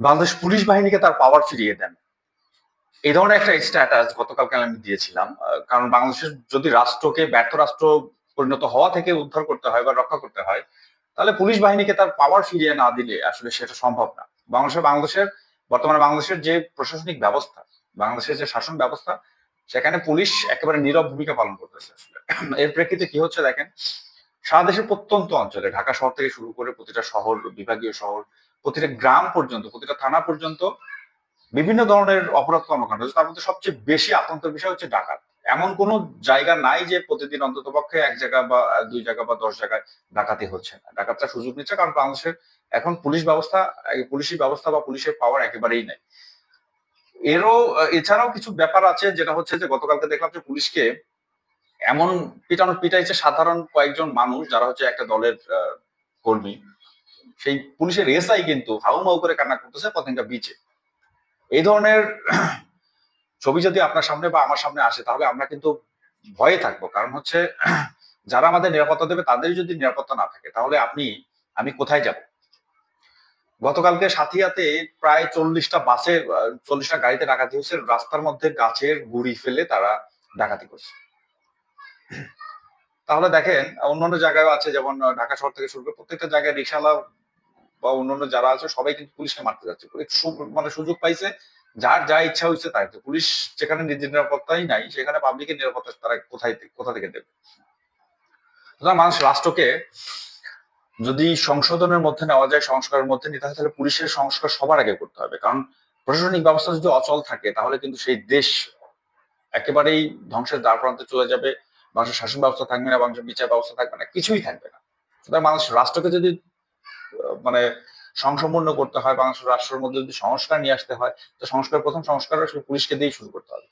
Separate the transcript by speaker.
Speaker 1: Bangladesh police বাহিনীকে তার পাওয়ার ফিরিয়ে দেন। এই ধরনের একটা স্ট্যাটাস গতকালকে আমি দিয়েছিলাম কারণ বাংলাদেশের যদি রাষ্ট্রকে ব্যর্থ রাষ্ট্র পরিণত হওয়া থেকে উদ্ধার করতে হয় বা রক্ষা করতে হয়, তাহলে পুলিশ বাহিনীকে তার পাওয়ার ফিরিয়ে না দিলে আসলে সেটা সম্ভব না। বাংলাদেশের বাংলাদেশের, বর্তমানে বাংলাদেশের যে প্রশাসনিক ব্যবস্থা, বাংলাদেশের যে শাসন ব্যবস্থা, সেখানে পুলিশ একেবারে নীরব ভূমিকা পালন করতেছে আসলে। এর প্রেক্ষিতে কি হচ্ছে দেখেন সারা দেশের প্রত্যন্ত অঞ্চলে, ঢাকা শহর থেকে শুরু করে প্রতিটা শহর, বিভাগীয় শহর, প্রতিটা গ্রাম পর্যন্ত, প্রতিটা থানা পর্যন্ত বিভিন্ন ধরনের অপরাধ কর্মকাণ্ড। তার মধ্যে সবচেয়ে বেশি আতঙ্কের বিষয় হচ্ছে ডাকাত। এমন কোনো জায়গা নাই যে প্রতিদিন অন্তত পক্ষে এক জায়গা বা দুই জায়গা বা দশ জায়গায় ডাকাতি হচ্ছে না। ডাকাতটা সুযোগ নিচ্ছে কারণ বাংলাদেশের এখন পুলিশ ব্যবস্থা পুলিশি ব্যবস্থা বা পুলিশের পাওয়ার একেবারেই নাই। এরও, এছাড়াও কিছু ব্যাপার আছে যেটা হচ্ছে যে গতকালকে দেখলাম যে পুলিশকে এমন পিটানো পিটাইছে সাধারণ কয়েকজন মানুষ যারা হচ্ছে একটা দলের কর্মী। সেই পুলিশের এসআই কিন্তু হাউমাউ করে কান্না করতেছে পতেঙ্গা বিচে এই ধরনের ছবি যদি আপনার সামনে বা আমার সামনে আসে, তাহলে আমরা কিন্তু ভয়ে থাকব। কারণ হচ্ছে যারা আমাদের নিরাপত্তা দেবে তাদের যদি নিরাপত্তা না থাকে, তাহলে আপনি, আমি কোথায় যাব? গতকালকে সাথিয়াতে প্রায় চল্লিশটা বাসে চল্লিশটা গাড়িতে ডাকাতি হয়েছে। রাস্তার মধ্যে গাছের গুড়ি ফেলে তারা ডাকাতি করছে। তাহলে দেখেন, অন্যান্য জায়গায় আছে, যেমন ঢাকা শহর থেকে শুরু করে প্রত্যেকটা জায়গায় রিক্সাওয়ালা বা অন্যান্য যারা আছে, সবাই কিন্তু পুলিশকে মারতে যাচ্ছে। মানে সুযোগ পাইছে, যার যা ইচ্ছা হয়েছে তাই তো। পুলিশ যেখানে নিজের নিরাপত্তাই নাই, সেখানে পাবলিকের নিরাপত্তা তারা কোথায় কোথা থেকে দেবে? মানুষ রাষ্ট্রকে যদি সংশোধনের মধ্যে নেওয়া যায়, সংস্কারের মধ্যে নিতে হয়, তাহলে পুলিশের সংস্কার সবার আগে করতে হবে। কারণ প্রশাসনিক ব্যবস্থা যদি অচল থাকে, তাহলে কিন্তু সেই দেশ একেবারেই ধ্বংসের দ্বার প্রান্তে চলে যাবে। মানুষের শাসন ব্যবস্থা থাকবে না, মানুষের বিচার ব্যবস্থা থাকবে না, কিছুই থাকবে না। সুতরাং মানুষ রাষ্ট্রকে যদি মানে সংসম্পূর্ণ করতে হয়, বাংলাদেশ রাষ্ট্রের মধ্যে যদি সংস্কার নিয়ে আসতে হয়, তো সংস্কার, প্রথম সংস্কার পুলিশকে দিয়েই শুরু করতে হবে।